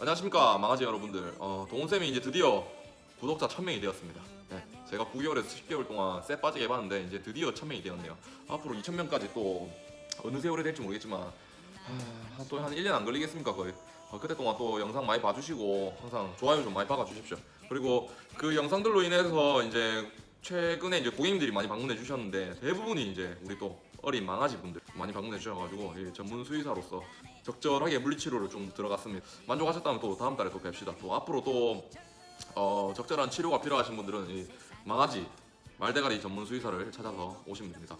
안녕하십니까 망아지 여러분들. 어, 동훈쌤이 이제 드디어 구독자 1000명이 되었습니다. 네, 제가 9개월에서 10개월 동안 쎄 빠지게 해봤는데 이제 드디어 1000명이 되었네요. 앞으로 2000명까지 또 어느 세월이 될지 모르겠지만 하, 또한 1년 안 걸리겠습니까 거의? 어, 그때 동안 또 영상 많이 봐주시고 항상 좋아요 좀 많이 박아주십시오. 그리고 그 영상들로 인해서 이제 최근에 이제 고객님들이 많이 방문해 주셨는데 대부분이 이제 우리 또 어린 망아지 분들 많이 방문해 주셔가지고 이 전문 수의사로서 적절하게 물리치료를 좀 들어갔습니다. 만족하셨다면 또 다음 달에 또 뵙시다. 또 앞으로 또 어, 적절한 치료가 필요하신 분들은 이 망아지 말대가리 전문 수의사를 찾아서 오시면 됩니다.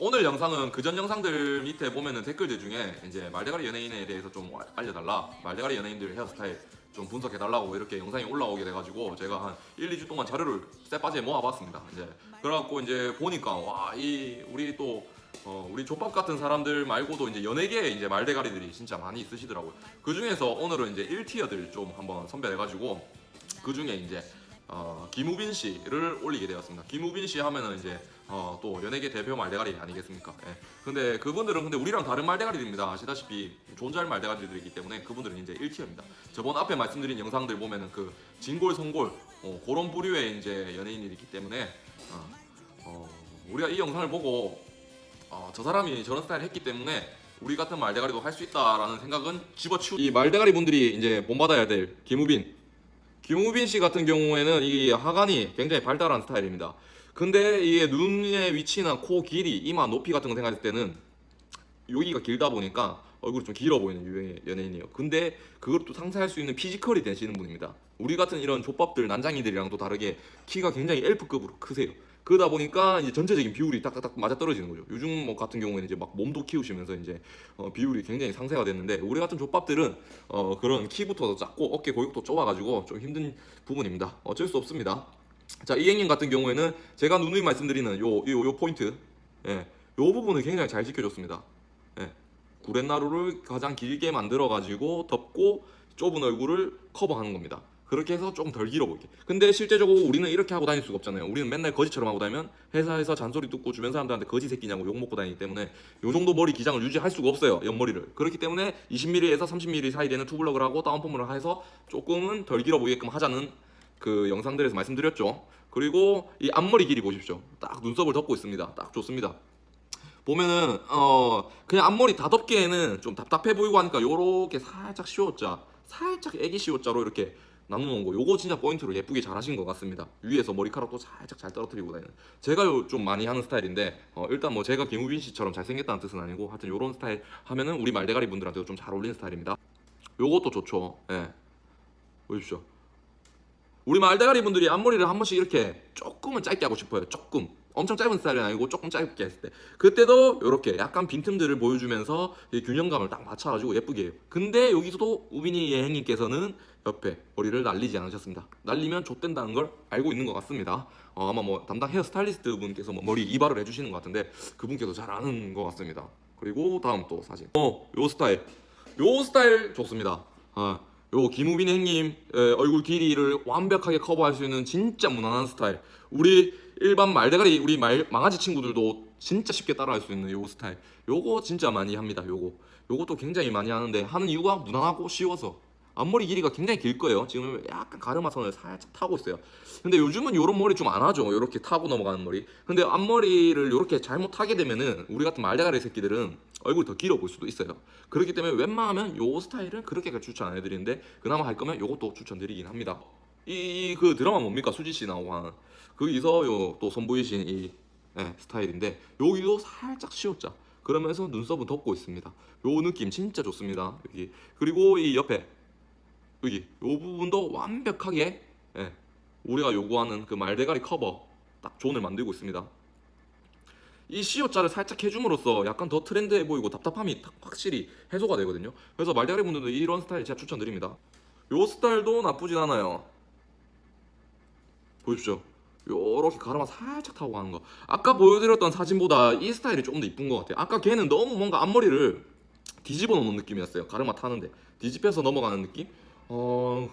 오늘 영상은 그전 영상들 밑에 보면은 댓글들 중에 이제 말대가리 연예인에 대해서 좀 알려달라 말대가리 연예인들 헤어스타일 좀 분석해 달라고 이렇게 영상이 올라오게 돼가지고 제가 한 1, 2주 동안 자료를 쎄빠지게 모아봤습니다. 이제 그래갖고 이제 보니까 와 이 우리 또 어, 우리 족밥 같은 사람들 말고도 이제 연예계에 이제 말대가리들이 진짜 많이 있으시더라고요. 그 중에서 오늘은 이제 1티어들 좀 한번 선별해가지고 그 중에 이제 어, 김우빈 씨를 올리게 되었습니다. 김우빈 씨 하면은 이제 어, 또 연예계 대표 말대가리 아니겠습니까? 예. 근데 그분들은 근데 우리랑 다른 말대가리들입니다. 아시다시피 존잘 말대가리들이기 때문에 그분들은 이제 1티어입니다. 저번 앞에 말씀드린 영상들 보면은 그 진골 송골 어, 그런 부류의 이제 연예인이기 때문에 어, 어, 우리가 이 영상을 보고 어, 저 사람이 저런 스타일을 했기 때문에 우리 같은 말대가리도 할 수 있다라는 생각은 집어치우. 이 말대가리 분들이 이제 본받아야 될 김우빈. 김우빈 씨 같은 경우에는 이 하관이 굉장히 발달한 스타일입니다. 근데 이게 눈의 위치나 코 길이, 이마 높이 같은 거 생각했을 때는 여기가 길다 보니까 얼굴이 좀 길어 보이는 유형의 연예인이에요. 근데 또 상쇄할 수 있는 피지컬이 되시는 분입니다. 우리 같은 이런 족밥들 난장이들이랑 또 다르게 키가 굉장히 엘프급으로 크세요. 그러다 보니까 이제 전체적인 비율이 딱딱딱 맞아 떨어지는 거죠. 요즘 뭐 같은 경우에는 이제 막 몸도 키우시면서 이제 어, 비율이 굉장히 상쇄가 됐는데 우리 같은 족밥들은 어, 그런 키부터 도 작고 어깨 골격도 좁아가지고 좀 힘든 부분입니다. 어쩔 수 없습니다. 자 이행님 같은 경우에는 제가 누누이 말씀드리는 요 요 요 포인트, 예, 요 부분을 굉장히 잘 지켜줬습니다. 예, 구렛나루를 가장 길게 만들어 가지고 덮고 좁은 얼굴을 커버하는 겁니다. 그렇게 해서 좀덜 길어 보이게. 근데 실제적으로 우리는 이렇게 하고 다닐 수가 없잖아요. 우리는 맨날 거지처럼 하고 다니면 회사에서 잔소리 듣고 주변 사람들한테 거지 새끼냐고 욕 먹고 다니기 때문에 요 정도 머리 기장을 유지할 수가 없어요. 옆머리를. 그렇기 때문에 20mm에서 30mm 사이 되는 투블럭을 하고 다운펌을 해서 조금은 덜 길어 보이게끔 하자는 그 영상들에서 말씀드렸죠. 그리고 이 앞머리 길이 보십시오. 딱 눈썹을 덮고 있습니다. 딱 좋습니다. 보면은 어 그냥 앞머리 다 덮기에는 좀 답답해 보이고 하니까 요렇게 살짝 시옷자 살짝 애기 시옷자로 이렇게 나눠놓은 거 요거 진짜 포인트로 예쁘게 잘 하신 것 같습니다 위에서 머리카락도 살짝 잘 떨어뜨리고 다니는 제가 요좀 많이 하는 스타일인데 어 일단 뭐 제가 김우빈 씨처럼 잘생겼다는 뜻은 아니고 하여튼 요런 스타일 하면은 우리 말대가리 분들한테도 좀 잘 어울리는 스타일입니다 요것도 좋죠 예 보십시오 우리 말대가리 분들이 앞머리를 한 번씩 이렇게 조금은 짧게 하고 싶어요. 조금. 엄청 짧은 스타일은 아니고 조금 짧게 했을 때. 그때도 이렇게 약간 빈틈들을 보여주면서 이 균형감을 딱 맞춰가지고 예쁘게 해요. 근데 여기서도 우빈이 예행님께서는 옆에 머리를 날리지 않으셨습니다. 날리면 좆된다는 걸 알고 있는 것 같습니다. 어, 아마 뭐 담당 헤어 스타일리스트 분께서 뭐 머리 이발을 해주시는 것 같은데 그분께서 잘 아는 것 같습니다. 그리고 다음 또 사진. 어, 요 스타일. 요 스타일 좋습니다. 아, 요 김우빈 형님 에, 얼굴 길이를 완벽하게 커버할 수 있는 진짜 무난한 스타일. 우리 일반 말대가리 우리 말 망아지 친구들도 진짜 쉽게 따라할 수 있는 요 스타일. 요거 진짜 많이 합니다. 요거. 요것도 굉장히 많이 하는데 하는 이유가 무난하고 쉬워서. 앞머리 길이가 굉장히 길 거예요. 지금 약간 가르마선을 살짝 타고 있어요. 근데 요즘은 요런 머리 좀 안 하죠. 요렇게 타고 넘어가는 머리. 근데 앞머리를 요렇게 잘못 타게 되면은 우리 같은 말대가리 새끼들은 얼굴이 더 길어 보일 수도 있어요. 그렇기 때문에 웬만하면 요 스타일은 그렇게 추천 안 해드리는데 그나마 할 거면 요것도 추천드리긴 합니다. 이 그 드라마 뭡니까 수지 씨 나오고 하는 거기서 요 또 선보이신 이 예, 스타일인데 여기도 살짝 씌웠자. 그러면서 눈썹은 덮고 있습니다. 요 느낌 진짜 좋습니다. 여기 그리고 이 옆에 여기 요 부분도 완벽하게 예, 우리가 요구하는 그 말대가리 커버 딱 존을 만들고 있습니다. 이 시옷자를 살짝 해줌으로써 약간 더 트렌드해 보이고 답답함이 탁 확실히 해소가 되거든요. 그래서 말대가리 분들도 이런 스타일 제가 추천드립니다. 요 스타일도 나쁘진 않아요. 보십시오. 요렇게 가르마 살짝 타고 가는 거. 아까 보여드렸던 사진보다 이 스타일이 조금 더 이쁜 것 같아요. 아까 걔는 너무 뭔가 앞머리를 뒤집어 놓는 느낌이었어요. 가르마 타는데 뒤집혀서 넘어가는 느낌. 어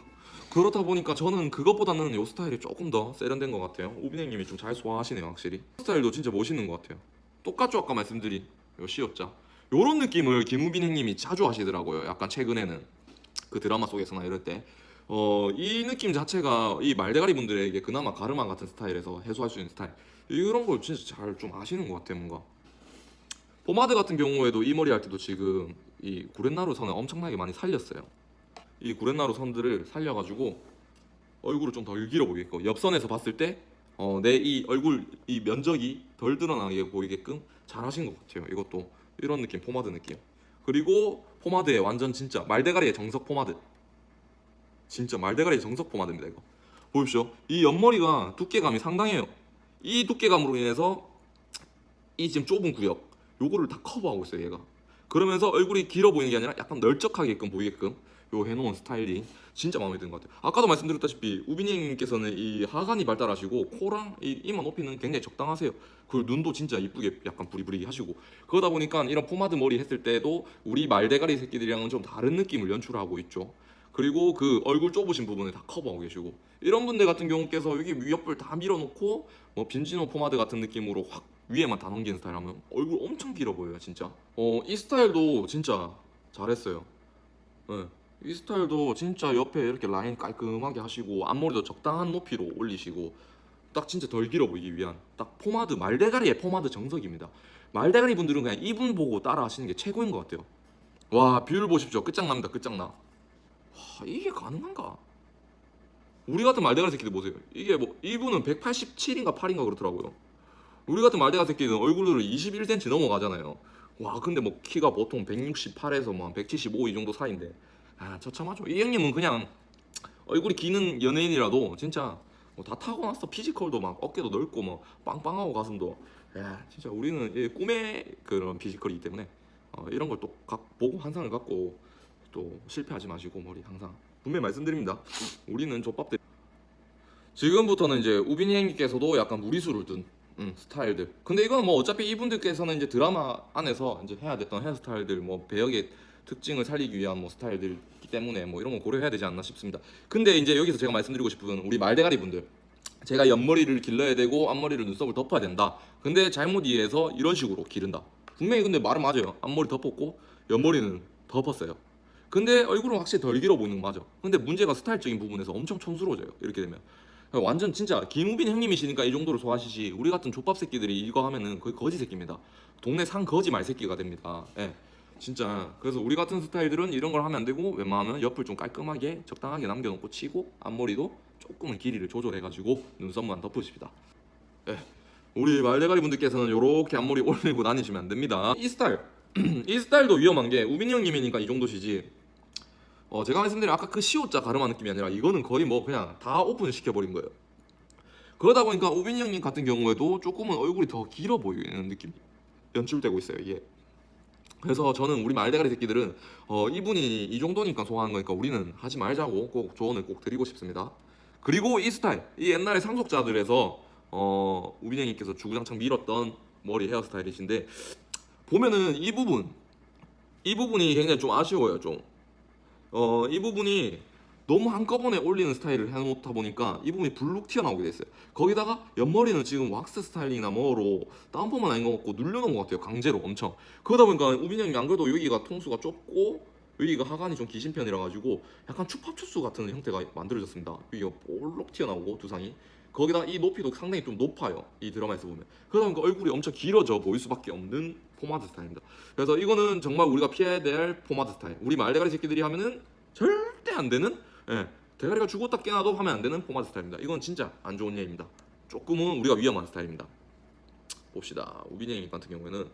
그렇다 보니까 저는 그것보다는 요 스타일이 조금 더 세련된 것 같아요. 우빈행님이 좀 잘 소화하시네요, 확실히. 스타일도 진짜 멋있는 것 같아요. 똑같죠, 아까 말씀드린 요 시옷자. 요런 느낌을 김우빈행님이 자주 하시더라고요. 약간 최근에는 그 드라마 속에서나 이럴 때 어, 이 느낌 자체가 이 말대가리 분들에게 그나마 가르마 같은 스타일에서 해소할 수 있는 스타일 이런 걸 진짜 잘 좀 아시는 것 같아요 뭔가 포마드 같은 경우에도 이 머리 할 때도 지금 이 구렛나루 선을 엄청나게 많이 살렸어요 이 구렛나루 선들을 살려가지고 얼굴을 좀덜 길어 보이게끔 옆선에서 봤을 때 어, 내 이 얼굴 이 면적이 덜 드러나게 보이게끔 잘 하신 것 같아요. 이것도 이런 느낌 포마드 느낌. 그리고 포마드에 완전 진짜 말대가리의 정석 포마드. 진짜 말대가리의 정석 포마드입니다 이거. 보십시오. 이 옆머리가 두께감이 상당해요. 이 두께감으로 인해서 이 지금 좁은 구역 요거를 다 커버하고 있어요 얘가. 그러면서 얼굴이 길어 보이는 게 아니라 약간 널쩍하게끔 보이게끔 요 해놓은 스타일이 진짜 마음에 드는 것 같아요. 아까도 말씀드렸다시피 우빈님께서는 이 하관이 발달하시고 코랑 이 이마 높이는 굉장히 적당하세요. 그리고 눈도 진짜 이쁘게 약간 부리부리 하시고. 그러다 보니까 이런 포마드 머리 했을 때도 우리 말대가리 새끼들이랑은 좀 다른 느낌을 연출하고 있죠. 그리고 그 얼굴 좁으신 부분을 다 커버하고 계시고. 이런 분들 같은 경우께서 여기 위옆을 다 밀어놓고 뭐 빈지노 포마드 같은 느낌으로 확 위에만 다 넘기는 스타일 하면 얼굴 엄청 길어 보여요 진짜. 어 이 스타일도 진짜 잘했어요. 예. 이 스타일도 진짜 옆에 이렇게 라인 깔끔하게 하시고 앞머리도 적당한 높이로 올리시고 딱 진짜 덜 길어 보이기 위한 딱 포마드 말대가리의 포마드 정석입니다 말대가리 분들은 그냥 이분 보고 따라 하시는 게 최고인 것 같아요 와 뷰를 보십시오 끝장납니다 끝장나 와, 이게 가능한가? 우리 같은 말대가리 새끼들 보세요. 이게 뭐 이분은 187인가 8인가 그렇더라고요. 우리 같은 말대가리 새끼는 얼굴을 21cm 넘어가잖아요. 와 근데 뭐 키가 보통 168에서 뭐 175 이 정도 사이인데 아 처참하죠. 이 형님은 그냥 얼굴이 기는 연예인이라도 진짜 뭐 다 타고났어. 피지컬도 막 어깨도 넓고 뭐 빵빵하고 가슴도 야 진짜 우리는 이 꿈의 그런 피지컬이기 때문에 어, 이런 걸 또 보고 환상을 갖고 또 실패하지 마시고 머리 항상 분명히 말씀드립니다. 우리는 족밥들. 지금부터는 이제 우빈이 형님께서도 약간 무리수를 둔 음, 스타일들. 근데 이건 뭐 어차피 이분들께서는 이제 드라마 안에서 이제 해야 됐던 헤어스타일들 뭐 배역의 특징을 살리기 위한 뭐 스타일들이기 때문에 뭐 이런 거 고려해야 되지 않나 싶습니다. 근데 이제 여기서 제가 말씀드리고 싶은 우리 말대가리 분들. 제가 옆머리를 길러야 되고 앞머리를 눈썹을 덮어야 된다. 근데 잘못 이해해서 이런 식으로 기른다. 분명히 근데 말은 맞아요. 앞머리 덮었고 옆머리는 덮었어요. 근데 얼굴은 확실히 덜 길어 보이는 거 맞아. 근데 문제가 스타일적인 부분에서 엄청 촌스러워져요. 이렇게 되면. 완전 진짜 김우빈 형님이시니까 이 정도로 좋아하시지 우리 같은 족밥 새끼들이 이거 하면은 거의 거지 새끼입니다. 동네 상 거지 말 새끼가 됩니다. 예. 진짜 그래서 우리 같은 스타일들은 이런 걸 하면 안 되고 웬만하면 옆을 좀 깔끔하게 적당하게 남겨놓고 치고 앞머리도 조금은 길이를 조절해가지고 눈썹만 덮으십니다. 예. 우리 말대가리 분들께서는 이렇게 앞머리 올리고 다니시면 안 됩니다. 이 스타일 이 스타일도 위험한 게 우빈이 형님이니까 이 정도시지 어 제가 말씀드린 아까 그 시옷자 가르마 느낌이 아니라 이거는 거의 뭐 그냥 다 오픈 시켜버린 거예요 그러다 보니까 우빈이 형님 같은 경우에도 조금은 얼굴이 더 길어 보이는 느낌이 연출되고 있어요 이게 그래서 저는 우리 말대가리 새끼들은 어 이분이 이 정도니까 좋아하는 거니까 우리는 하지 말자고 꼭 조언을 꼭 드리고 싶습니다. 그리고 이 스타일 이 옛날에 상속자들에서 어 우빈이 형님께서 주구장창 밀었던 머리 헤어스타일이신데 보면은 이 부분 이 부분이 굉장히 좀 아쉬워요 좀. 어, 이 부분이 너무 한꺼번에 올리는 스타일을 해놓다 보니까 이 부분이 불룩 튀어나오게 됐어요. 거기다가 옆머리는 지금 왁스 스타일이나 뭐로 다운펌은 아닌 것 같고 눌려놓은 것 같아요. 강제로 엄청. 그러다 보니까 우빈이 형이 안 그래도 여기가 통수가 좁고 여기가 하관이 좀 기신 편이라 가지고 약간 추파추수 같은 형태가 만들어졌습니다. 여기가 볼록 튀어나오고 두상이. 거기다가 이 높이도 상당히 좀 높아요. 이 드라마에서 보면. 그러다 보니까 얼굴이 엄청 길어져 보일 수밖에 없는 포마드 스타일입니다. 그래서 이거는 정말 우리가 피해야 될 포마드 스타일. 우리 말대가리 새끼들이 하면은 절대 안 되는 예, 대가리가 죽었다 깨나도 하면 안 되는 포마드 스타일입니다. 이건 진짜 안 좋은 예입니다. 조금은 우리가 위험한 스타일입니다. 봅시다. 우빈이 형 같은 경우에는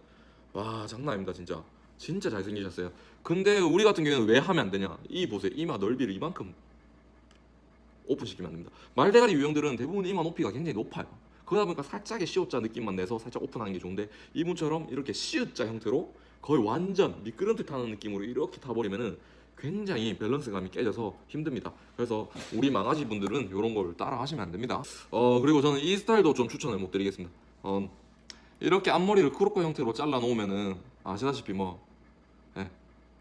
와 장난 아닙니다 진짜. 진짜 잘생기셨어요. 근데 우리 같은 경우에는 왜 하면 안 되냐? 이 보세요. 이마 넓이를 이만큼 오픈시키면 안 됩니다. 말대가리 유형들은 대부분 이마 높이가 굉장히 높아요. 그러다 보니까 살짝의 시옷자 느낌만 내서 살짝 오픈하는 게 좋은데 이분처럼 이렇게 시옷자 형태로 거의 완전 미끄럼틀 타는 느낌으로 이렇게 타버리면은 굉장히 밸런스감이 깨져서 힘듭니다. 그래서 우리 망아지 분들은 이런 걸 따라 하시면 안 됩니다. 어 그리고 저는 이 스타일도 좀 추천을 못 드리겠습니다. 어 이렇게 앞머리를 크로커 형태로 잘라 놓으면은 아시다시피 뭐 예,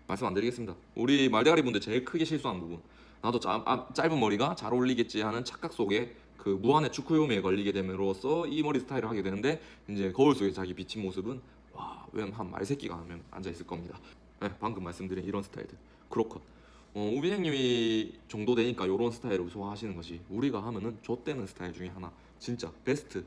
말씀 안 드리겠습니다. 우리 말대가리 분들 제일 크게 실수한 부분. 나도 짧, 아, 짧은 머리가 잘 어울리겠지 하는 착각 속에 그 무한의 축구요미에 걸리게 됨으로써 이 머리 스타일을 하게 되는데 이제 거울 속에 자기 비친 모습은 와 웬한 말새끼가 하면 앉아 있을 겁니다. 네, 방금 말씀드린 이런 스타일들 크로컷 어, 우빈 형님이 정도 되니까 요런 스타일을 소화하시는 것이 우리가 하면은 좆되는 스타일 중에 하나. 진짜 베스트.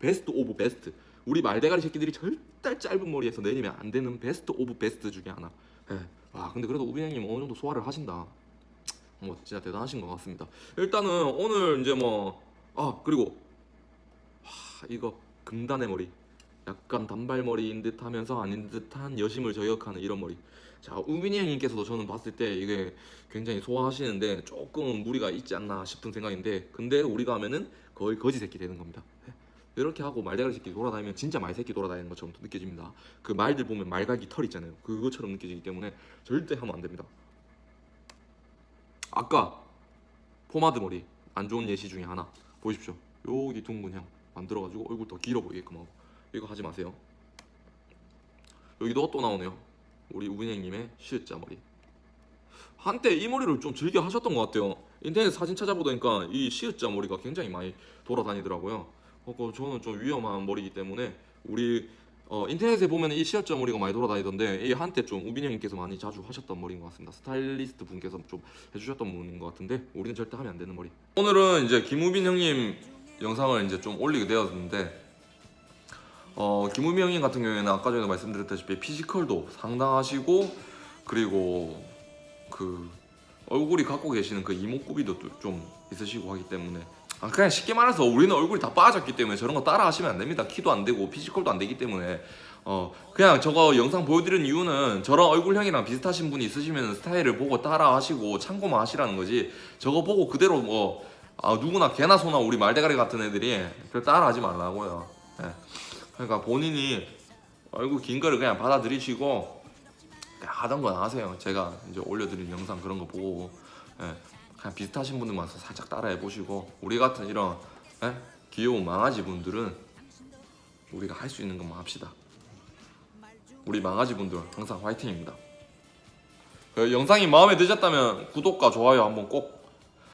베스트 오브 베스트. 우리 말대가리 새끼들이 절대 짧은 머리에서 내리면 안 되는 베스트 오브 베스트 중에 하나. 예. 와 근데 그래도 우빈 형님 어느 정도 소화를 하신다. 뭐 진짜 대단하신 것 같습니다. 일단은 오늘 이제 뭐 아 그리고 하, 이거 금단의 머리 약간 단발머리인 듯 하면서 아닌 듯한 여심을 저격하는 이런 머리. 자 우빈이 형님께서도 저는 봤을 때 이게 굉장히 소화하시는데 조금 무리가 있지 않나 싶은 생각인데 근데 우리가 하면은 거의 거지 새끼 되는 겁니다. 예. 이렇게 하고 말대가리 새끼 돌아다니면 진짜 말새끼 돌아다니는 것처럼 느껴집니다. 그 말들 보면 말갈기 털 있잖아요. 그것처럼 느껴지기 때문에 절대 하면 안 됩니다. 아까 포마드 머리 안 좋은 예시 중에 하나 보십시오. 여기 둥근 향 만들어가지고 얼굴 더 길어 보이게끔 하고 이거 하지 마세요. 여기도 또 나오네요. 우리 우빈 형님의 시읒자 머리. 한때 이 머리를 좀 즐겨 하셨던 것 같아요. 인터넷 사진 찾아보니까 이 시읒자 머리가 굉장히 많이 돌아다니더라고요. 어, 그 저는 좀 위험한 머리이기 때문에 우리 어, 인터넷에 보면 이 시읒자 머리가 많이 돌아다니던데 이 한때 좀 우빈 형님께서 많이 자주 하셨던 머리인 것 같습니다. 스타일리스트 분께서 좀 해주셨던 분인 것 같은데 우리는 절대 하면 안 되는 머리. 오늘은 이제 김우빈 형님 영상을 이제 좀 올리게 되었는데 어, 김우빈 형님 같은 경우에는 아까 전에 말씀드렸다시피 피지컬도 상당하시고 그리고 그 얼굴이 갖고 계시는 그 이목구비도 또좀 있으시고 하기 때문에. 아, 그냥 쉽게 말해서 우리는 얼굴이 다 빠졌기 때문에 저런 거 따라 하시면 안 됩니다. 키도 안 되고 피지컬도 안 되기 때문에. 어 그냥 저거 영상 보여드리는 이유는 저런 얼굴형이랑 비슷하신 분이 있으시면 스타일을 보고 따라 하시고 참고만 하시라는 거지. 저거 보고 그대로 뭐 아, 누구나 개나 소나 우리 말대가리 같은 애들이 별 따라 하지 말라고요. 예. 그러니까 본인이 얼굴 긴 거를 그냥 받아들이시고 그냥 하던 건 하세요. 제가 이제 올려드린 영상 그런 거 보고 예, 그냥 비슷하신 분들만 살짝 따라해 보시고 우리 같은 이런 예? 귀여운 망아지 분들은 우리가 할 수 있는 것만 합시다. 우리 망아지 분들 항상 화이팅입니다. 그 영상이 마음에 드셨다면 구독과 좋아요 한번 꼭